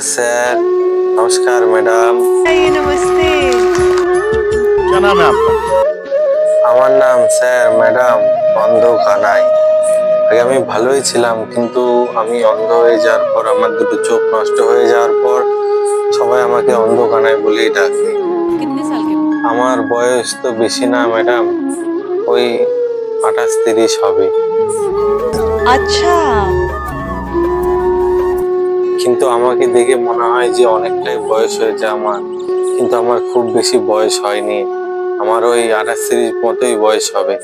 Sir নমস্কার madam. আমার নাম স্যার ম্যাডাম অন্ধ কানাই আগে আমি ভালোই ছিলাম কিন্তু আমি অন্ধ হয়ে যাওয়ার পর আমার দুটো চোখ নষ্ট হয়ে যাওয়ার পর সবাই আমাকে অন্ধ কানাই বলেই ডাকে। আমার বয়স তো বেশি না ম্যাডাম। ওই আঠাশ তিরিশ হবে। আচ্ছা। কিন্তু আমাকে দেখে মনে হয় যে অনেকটাই বয়স হয়েছে আমার। কিন্তু আমার খুব বেশি বয়স হয়নি। আমার ওই আঠাশ মতোই বয়স হবে।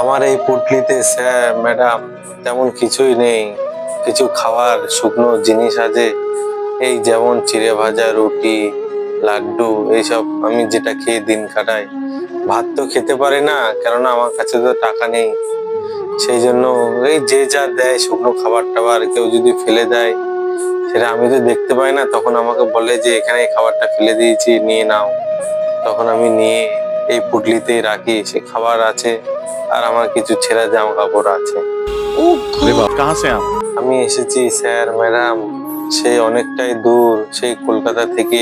আমার এই পুটলিতে স্যার ম্যাডাম তেমন কিছুই নেই। কিছু খাওয়ার শুকনো জিনিস আছে। এই যেমন চিড়ে ভাজা রুটি লাড্ডু এইসব আমি যেটা খেয়ে দিন কাটাই। ভাত তো খেতে পারি না কেননা আমার কাছে তো টাকা নেই। সেই জন্য এই যে যা দেয় শুকনো খাবার টাবার কেউ যদি ফেলে দেয় সেটা আমি তো দেখতে পাই না। তখন আমাকে বলে যে এখানে খাবারটা ফেলে দিয়েছি নিয়ে নাও। তখন আমি নিয়ে এই পুটলিতেই রাখি সে খাবার আছে আর আমার কিছু ছেঁড়া জামা কাপড় আছে আমি এসেছি স্যার ম্যাডাম। সে অনেকটাই দূর সেই কলকাতা থেকে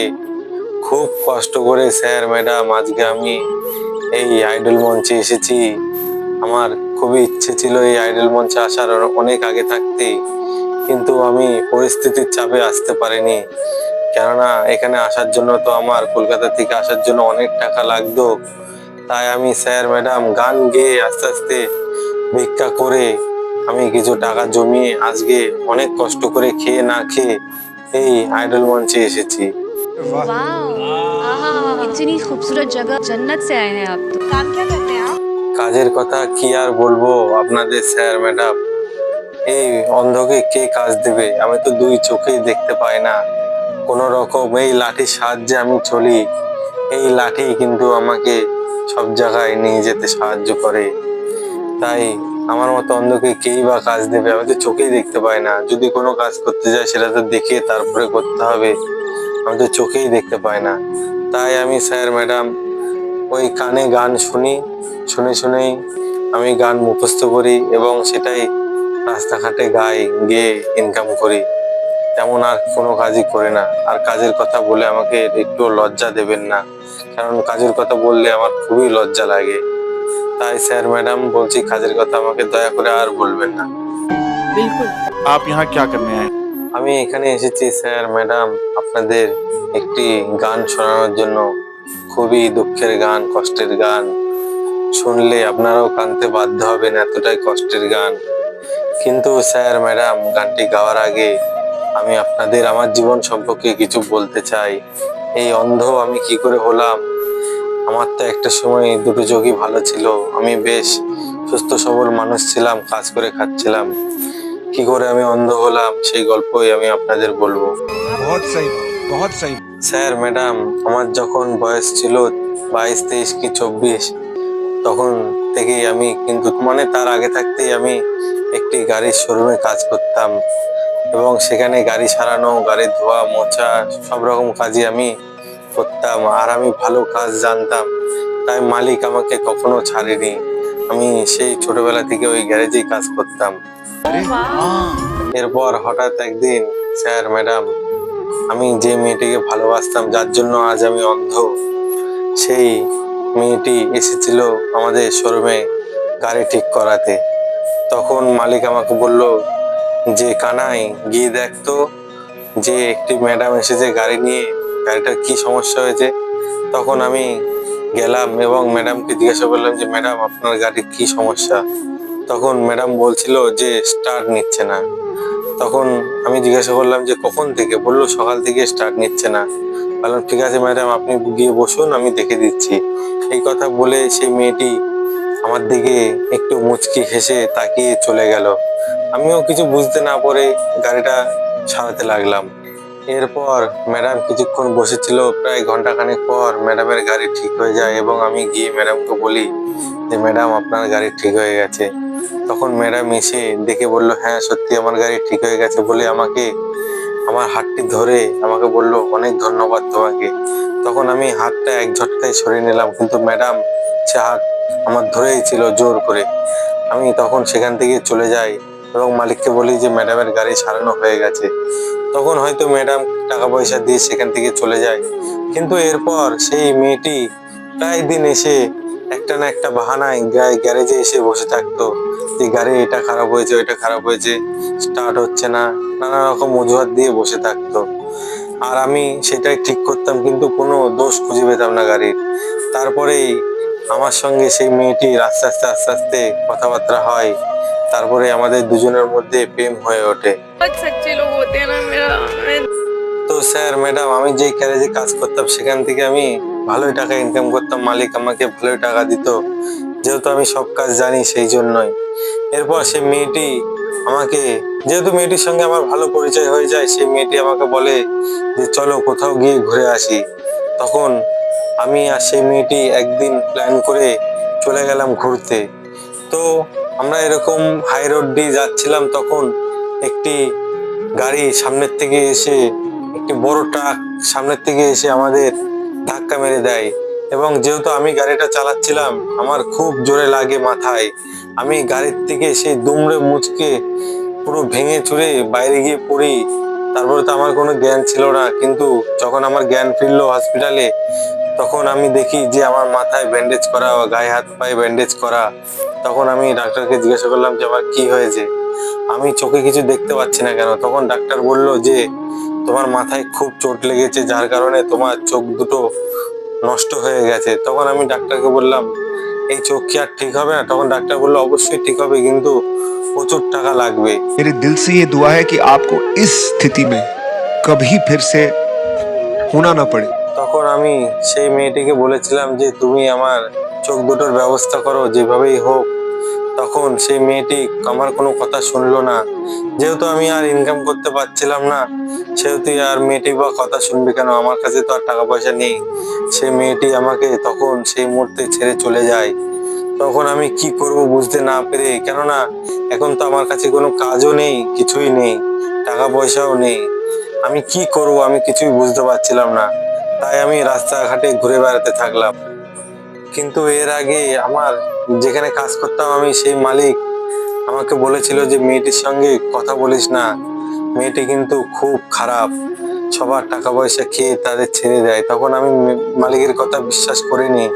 খুব কষ্ট করে স্যার ম্যাডাম আজকে আমি এই আইডল মঞ্চে এসেছি। আমার খুবই ইচ্ছে ছিল এই আইডল মঞ্চে আসার অনেক আগে থাকতে কিন্তু আমি পরিস্থিতির চাপে আসতে পারিনি কেননা এখানে আসার জন্য তো আমার কলকাতা থেকে আসার জন্য অনেক টাকা লাগতো তাই আমি স্যার ম্যাডাম গান গেয়ে আস্তে আস্তে ভিক্ষা করে আমি কিছু টাকা জমিয়ে আজকে অনেক কষ্ট করে খেয়ে না খেয়ে এই আইডল মঞ্চে এসেছি वाह इतनी खूबसूरत जगह जन्नत से आए हैं आप तो काम क्या करते हैं आप কাজের কথা কি আর বলব আপনাদের স্যার, ম্যাডাম? এই অন্ধকে কে কাজ দেবে? আমি তো দুই চোখেই দেখতে পাই না। কোনো রকম এই লাঠির সাহায্যে আমি চলি। এই লাঠি কিন্তু আমাকে সব জায়গায় নিয়ে যেতে সাহায্য করে। তাই আমার মতো অন্ধকে কেই বা কাজ দেবে আমি তো চোখেই দেখতে পাই না। যদি কোনো কাজ করতে যায় সেটা তো দেখে তারপরে করতে হবে। আমি তো চোখেই দেখতে পাই না। তাই আমি স্যার, ম্যাডাম, ওই কানে গান শুনি। শুনে শুনেই আমি গান মুখস্থ করি এবং সেটাই রাস্তাঘাটে গাই গিয়ে ইনকাম করি। তেমন আর কোনো কাজই করে না। আর কাজের কথা বলে আমাকে একটু লজ্জা দেবেন না। কারণ কাজের কথা বললে আমার খুবই লজ্জা লাগে। তাই স্যার ম্যাডাম বলছি কাজের কথা আমাকে দয়া করে আর বলবেন না। আপ ইহা করনে আমি এখানে এসেছি স্যার ম্যাডাম। আপনাদের একটি গান শোনানোর জন্য। খুবই দুঃখের গান কষ্টের গান। শুনলে আপনারাও কানতে বাধ্য হবেন এতটাই কষ্টের গান। কিন্তু স্যার ম্যাডাম গানটি গাওয়ার আগে আমি আপনাদের আমার জীবন সম্পর্কে কিছু বলতে চাই। এই অন্ধ আমি কি করে হলাম? আমার তো একটা সময় দুটো যোগই ভালো ছিল। আমি বেশ সুস্থ সবল মানুষ ছিলাম কাজ করে খাচ্ছিলাম। কি করে আমি অন্ধ হলাম? সেই গল্পই আমি আপনাদের বলব। স্যার ম্যাডাম আমার যখন বয়স ছিল বাইশ তেইশ কি চব্বিশ তখন থেকেই আমি কিন্তু মানে তার আগে থাকতেই আমি একটি গাড়ির শোরুমে কাজ করতাম। এবং সেখানে গাড়ি সারানো গাড়ি ধোয়া মোছা সব রকম কাজই আমি করতাম। আর আমি ভালো কাজ জানতাম। তাই মালিক আমাকে কখনো ছাড়েনি। আমি সেই ছোটবেলা থেকে ওই গ্যারেজেই কাজ করতাম। এরপর হঠাৎ একদিন স্যার ম্যাডাম আমি যে মেয়েটিকে ভালোবাসতাম যার জন্য আজ আমি অন্ধ সেই মেয়েটি এসেছিল আমাদের শোরুমে গাড়ি ঠিক করাতে। তখন মালিক আমাকে বলল, যে কানাই, গিয়ে দেখতো যে একটি ম্যাডাম এসেছে গাড়ি নিয়ে, গাড়িটার কি সমস্যা হয়েছে? তখন আমি গেলাম এবং ম্যাডামকে জিজ্ঞাসা করলাম যে, ম্যাডাম, আপনার গাড়ির কি সমস্যা? তখন ম্যাডাম বলছিল যে, স্টার্ট নিচ্ছে না। তখন আমি জিজ্ঞাসা করলাম যে কখন থেকে? বলল সকাল থেকে স্টার্ট নিচ্ছে না। বললাম, ঠিক আছে ম্যাডাম আপনি গিয়ে বসুন, আমি দেখে দিচ্ছি। এই কথা বলে সেই মেয়েটি আমার দিকে একটু মুচকি হেসে তাকিয়ে চলে গেল। আমিও কিছু বুঝতে না পারে গাড়িটা সারাতে লাগলাম। এরপর ম্যাডাম কিছুক্ষণ বসেছিল, প্রায় ঘন্টাখানেক পর ম্যাডামের গাড়ি ঠিক হয়ে যায় এবং আমি গিয়ে ম্যাডামকে বলি যে ম্যাডাম আপনার গাড়ি ঠিক হয়ে গেছে। তখন ম্যাডাম এসে দেখে বলল হ্যাঁ সত্যি আমার গাড়ি ঠিক হয়ে গেছে বলে আমাকে, আমার হাতটি ধরে আমাকে বলল, অনেক ধন্যবাদ তোমাকে। তখন আমি হাতটা এক ঝটকায় সরিয়ে নিলাম, কিন্তু ম্যাডাম সে হাত আমার ধরেই ছিল জোর করে। আমি তখন সেখান থেকে চলে যাই এবং মালিককে বলি যে, ম্যাডামের গাড়ি সারানো হয়ে গেছে। তখন হয়তো ম্যাডাম টাকা পয়সা দিয়ে সেখান থেকে চলে যায়। কিন্তু এরপর সেই মেয়েটি প্রায় দিন এসে একটা না একটা বাহানায় গ্যা- গ্যারেজে এসে বসে থাকতো যে, গাড়ি এটা খারাপ হয়েছে, ওইটা খারাপ হয়েছে স্টার্ট হচ্ছে না। নানা রকম অজুহাত দিয়ে বসে থাকতো। আর আমি সেটাই ঠিক করতাম, কিন্তু কোনো দোষ খুঁজে পেতাম না গাড়ির। তারপরেই আমার সঙ্গে সেই মেয়েটি আস্তে আস্তে আস্তে আস্তে কথাবার্তা হয়। তারপরে আমাদের দুজনের মধ্যে প্রেম হয়ে ওঠে। স্যার, ম্যাডাম, আমি যে ক্যারেজে কাজ করতাম, সেখান থেকে আমি ভালোই টাকা ইনকাম করতাম। মালিক আমাকে ভালোই টাকা দিত। যেহেতু আমি সব কাজ জানি, সেই জন্যই। এরপর সে মেয়েটি আমাকে, যেহেতু মেয়েটির সঙ্গে আমার ভালো পরিচয় হয়ে যায়, সেই মেয়েটি আমাকে বলে যে, চলো কোথাও গিয়ে ঘুরে আসি। তখন আমি আর সেই মেয়েটি একদিন প্ল্যান করে চলে গেলাম ঘুরতে। তো আমরা এরকম হাই রোড দিয়ে যাচ্ছিলাম, তখন একটি গাড়ি সামনের থেকে এসে একটি বড় ট্রাক সামনের থেকে এসে আমাদের ধাক্কা মেরে দেয়। এবং যেহেতু আমি গাড়িটা চালাচ্ছিলাম, আমার খুব জোরে লাগে মাথায়। আমি গাড়ির থেকে সেই দুমড়ে মুচকে পুরো ভেঙে চুরে বাইরে গিয়ে পড়ি। তারপরে তো আমার কোনো জ্ঞান ছিল না। কিন্তু যখন আমার জ্ঞান ফিরলো হসপিটালে, তখন আমি দেখি যে আমার মাথায় ব্যান্ডেজ করা, গায়ে হাত পায়ে ব্যান্ডেজ করা। তখন আমি ডাক্তারকে জিজ্ঞাসা করলাম যে, আমার কি হয়েছে? আমি চোখে কিছু দেখতে পাচ্ছি না কেন? তখন ডাক্তার বলল যে তোমার মাথায় খুব চোট লেগেছে যার কারণে তোমার চোখ দুটো নষ্ট হয়ে গেছে তখন আমি ডাক্তারকে বললাম এই চোখ কি আর ঠিক হবে না তখন ডাক্তার বললো অবশ্যই ঠিক হবে কিন্তু প্রচুর টাকা লাগবে मेरे दिल से ये दुआ है कि आपको इस स्थिति में कभी फिर से होना ना पड़े তখন আমি সেই মেয়েটিকে বলেছিলাম যে তুমি আমার চোখ দুটোর ব্যবস্থা করো যেভাবেই হোক তখন সেই মেয়েটি আমার কোনো কথা শুনলো না। যেহেতু আমি আর ইনকাম করতে পারছিলাম না, সেহেতু আর মেয়েটি বা কথা শুনবে কেন? আমার কাছে তো আর টাকা পয়সা নেই। সে মেয়েটি আমাকে তখন সেই মুহূর্তে ছেড়ে চলে যায়। তখন আমি কি করব বুঝতে না পেরে, কেননা এখন তো আমার কাছে কোনো কাজও নেই, কিছুই নেই টাকা পয়সাও নেই। আমি কি করব আমি কিছুই বুঝতে পারছিলাম না। তাই আমি রাস্তাঘাটে ঘুরে বেড়াতে থাকলাম। কিন্তু এর আগে আমার যেখানে কাজ করতাম, আমি সেই মালিক আমাকে বলেছিল যে, মেয়েটির সঙ্গে কথা বলিস না। মেয়েটি কিন্তু খুব খারাপ। সবার টাকা পয়সা খেয়ে তাদের ছেড়ে দেয়। তখন আমি মালিকের কথা বিশ্বাস করিনি।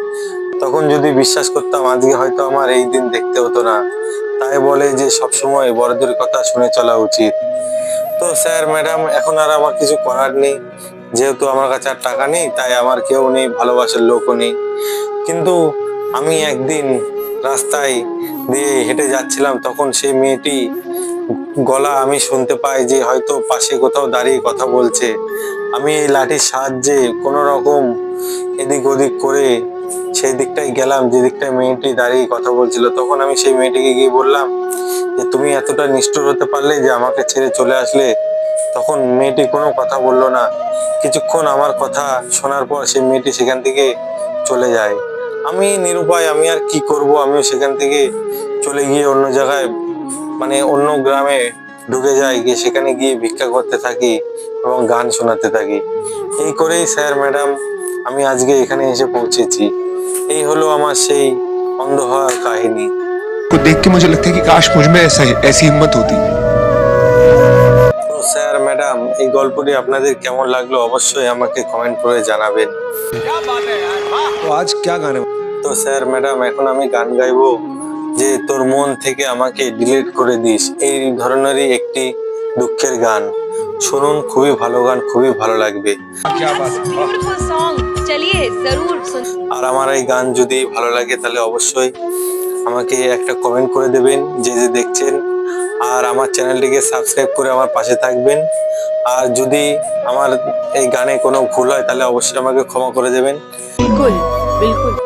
তখন যদি বিশ্বাস করতাম, আজকে হয়তো আমার এই দিন দেখতে হতো না। তাই বলে যে, সবসময় বড়দের কথা শুনে চলা উচিত। তো স্যার, ম্যাডাম, এখন আর আমার কিছু করার নেই। যেহেতু আমার কাছে আর টাকা নেই, তাই আমার কেউ নেই, ভালোবাসার লোকও নেই। কিন্তু আমি একদিন রাস্তায় দিয়ে হেঁটে যাচ্ছিলাম, তখন সেই মেয়েটি গলা আমি শুনতে পাই যে হয়তো পাশে কোথাও দাঁড়িয়ে কথা বলছে। আমি এই লাঠির সাহায্যে কোনো রকম এদিক ওদিক করে সেই দিকটায় গেলাম, যে দিকটায় মেয়েটি দাঁড়িয়ে কথা বলছিল। তখন আমি সেই মেয়েটিকে গিয়ে বললাম, যে তুমি এতটা নিষ্ঠুর হতে পারলে যে আমাকে ছেড়ে চলে আসলে? তখন মেয়েটি কোনো কথা বলল না। কিছুক্ষণ আমার কথা শোনার পর সেই মেয়েটি সেখান থেকে চলে যায়। আমি নিরুপায় আমি আর কি করব আমিও সেখান থেকে চলে গিয়ে অন্য জায়গায় মানে অন্য গ্রামে ঢুকে যাই গিয়ে সেখানে গিয়ে ভিক্ষা করতে থাকি এবং গান শোনাতে থাকি এই করেই স্যার ম্যাডাম আমি আজকে এখানে এসে পৌঁছেছি এই হলো আমার সেই অন্ধ হওয়ার কাহিনী को देख के मुझे लगता है कि काश मुझ में ऐसा ऐसी हिम्मत होती তো স্যার ম্যাডাম এই গল্পটি আপনাদের কেমন লাগলো অবশ্যই আমাকে কমেন্ট করে জানাবেন तो आज क्या गाने তো স্যার ম্যাডাম এখন আমি গান গাইবো। যে তোর মন থেকে আমাকে ডিলিট করে দিস এই ধরনেরই একটি দুঃখের গান। শুনুন খুবই ভালো গান খুবই ভালো লাগবে। আর আমার এই গান যদি ভালো লাগে তাহলে অবশ্যই আমাকে একটা কমেন্ট করে দেবেন যে যে দেখছেন। আর আমার চ্যানেলটিকে সাবস্ক্রাইব করে আমার পাশে থাকবেন। আর যদি আমার এই গানে কোনো ভুল হয় তাহলে অবশ্যই আমাকে ক্ষমা করে দেবেন।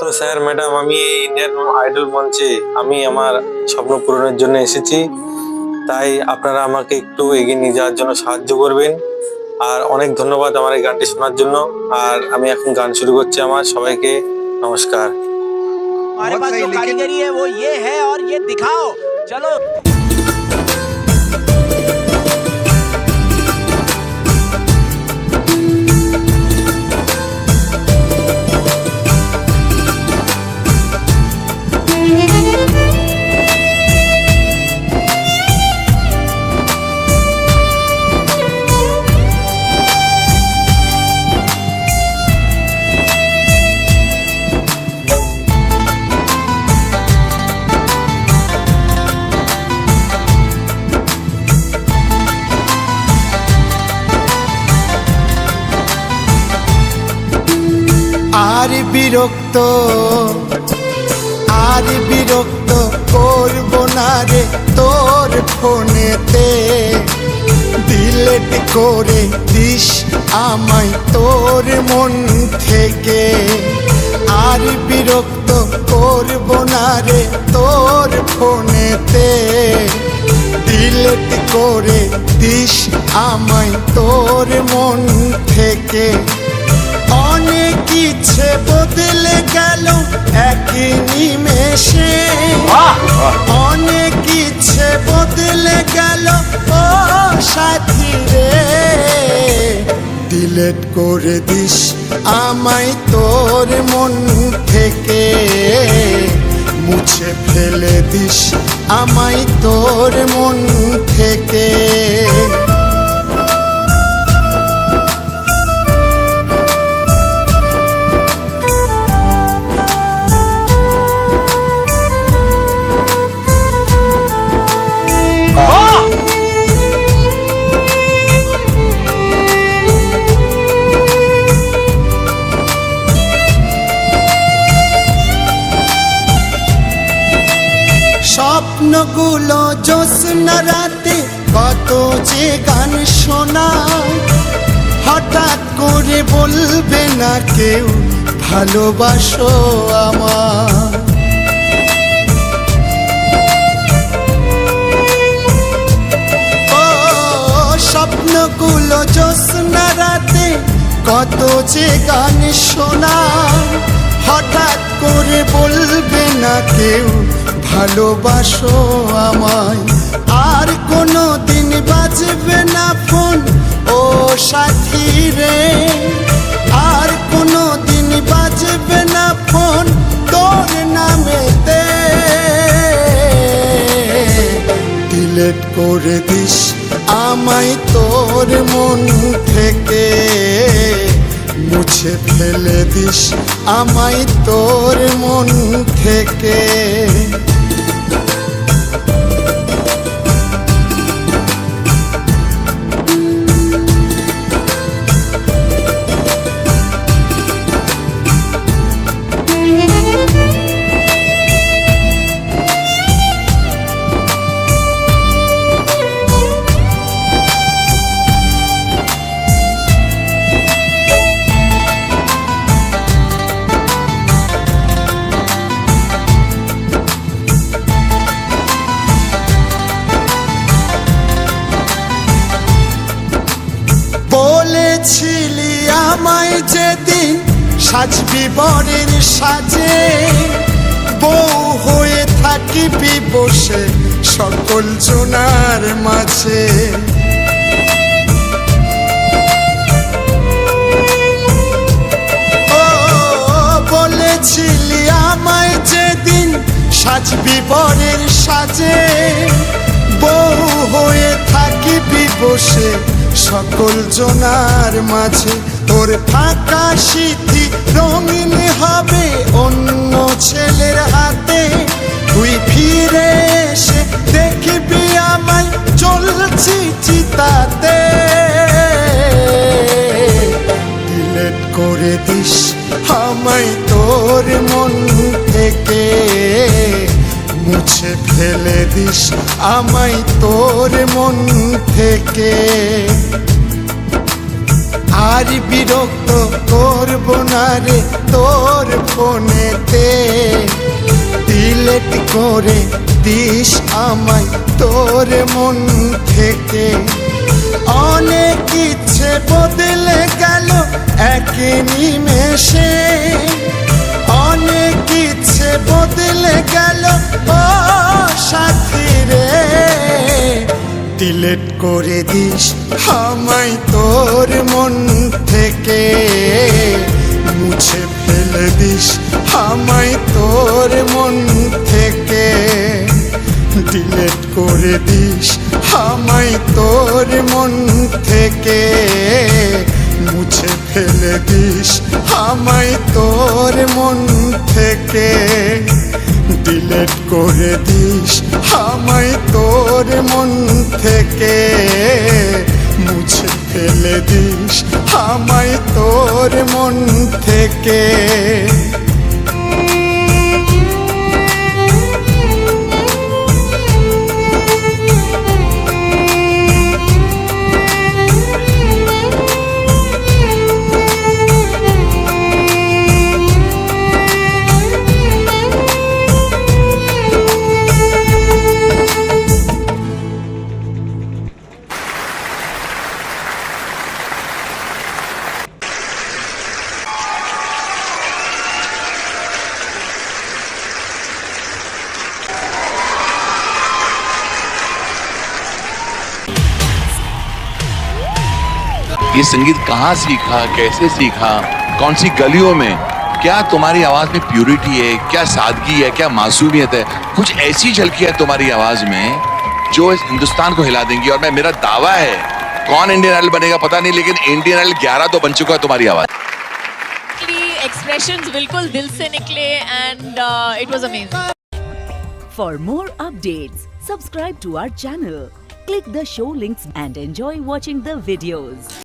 তো স্যার ম্যাডাম আমি এই ইন্ডিয়ান আইডল মঞ্চে আমি আমার স্বপ্ন পূরণের জন্য এসেছি তাই আপনারা আমাকে একটু এগিয়ে নিয়ে যাওয়ার জন্য সাহায্য করবেন আর অনেক ধন্যবাদ আমার এই গানটি শোনার জন্য আর আমি এখন গান শুরু করছি আমার সবাইকে নমস্কার हमारे बहुत पास सही, जो लेकिन- कारीगरी है वो ये है और ये दिखाओ चलो বিরক্ত। আর বিরক্ত করব না রে তোর ফোনেতে। ডিলেট করে দিস আমায় তোর মন থেকে। আর বিরক্ত করব না রে তোর ফোনেতে। ডিলেট করে দিস আমায় তোর মন থেকে। ইচ্ছে বদলে গেল একই নিমেষে। অনেক ইচ্ছে বদলে গেল ও সাথী রে ডিলেট করে দিস আমায় তোর মন থেকে। মুছে ফেলে দিস আমায় তোর মন থেকে। স্বপ্নগুলো জ্যোৎস্না রাতে কত যে গান শোনায়, হঠাৎ করে বলবে না কেউ, ভালোবাসো আমার স্বপ্নগুলো জ্যোৎস্না রাতে কত যে গান শোনা হঠাৎ করে বলবে না কেউ ভালোবাসো আমায়। আর কোনো দিন বাজবে না ফোন, ও সাথী রে। আর কোনো দিন বাজবে না ফোন, তোর নামেতে। ডিলেট করে দিস আমায় তোর মন থেকে। মুছে ফেলে দিস আমায় তোর মন থেকে। বলেছিলি আমায় যেদিন সাজবি বরের সাজে। বউ হয়ে থাকিবি বসে সকল জোনার মাঝে। বলেছিলি আমায় যেদিন সাজবি বরের সাজে। বউ হয়ে থাকিবি বসে সকল জনার মাঝে তোর ফাঁকা স্মৃতি রঙিন হবে অন্য ছেলের হাতে। তুই ফিরে এসে দেখবি আমায় চলছি চিতাতে। ডিলেট করে দিস আমায় তোর মন থেকে। মুছে ফেলে দিস আমায় তোর মন থেকে। আর বিরক্ত করব না রে তোর ফোনেতে। ডিলেট করে দিস আমায় তোর মন থেকে। অনেক ইচ্ছে বদলে গেল এক নিমেষে। অনেক ইচ্ছে বদলে গেল। ও সাথী রে ডিলেট করে দিস আমায় তোর মন থেকে। মুছে ফেলে দিস আমায় তোর মন থেকে। ডিলেট করে দিস আমায় তোর মন থেকে। মুছে ফেলে দিস আমায় তোর মন থেকে। ডিলেট করে দিস আমায় তোর মন থেকে। মুছে ফেলে দিস আমায় তোর মন থেকে। ये संगीत कहाँ सीखा कैसे सीखा कौन सी गलियों में? क्या तुम्हारी आवाज़ में प्यूरिटी है? क्या सादगी है? क्या मासूमियत है? कुछ ऐसी झलकी है तुम्हारी आवाज़ में जो इस हिंदुस्तान को हिला देंगी। और मैं मेरा दावा है कौन इंडियन आइडल बनेगा पता नहीं लेकिन इंडियन आइडल 11 तो बन चुका है तुम्हारी आवाज़। एक्सप्रेशंस बिल्कुल दिल से निकले and it was amazing For more updates, subscribe to our channel, click the show links and enjoy watching the videos.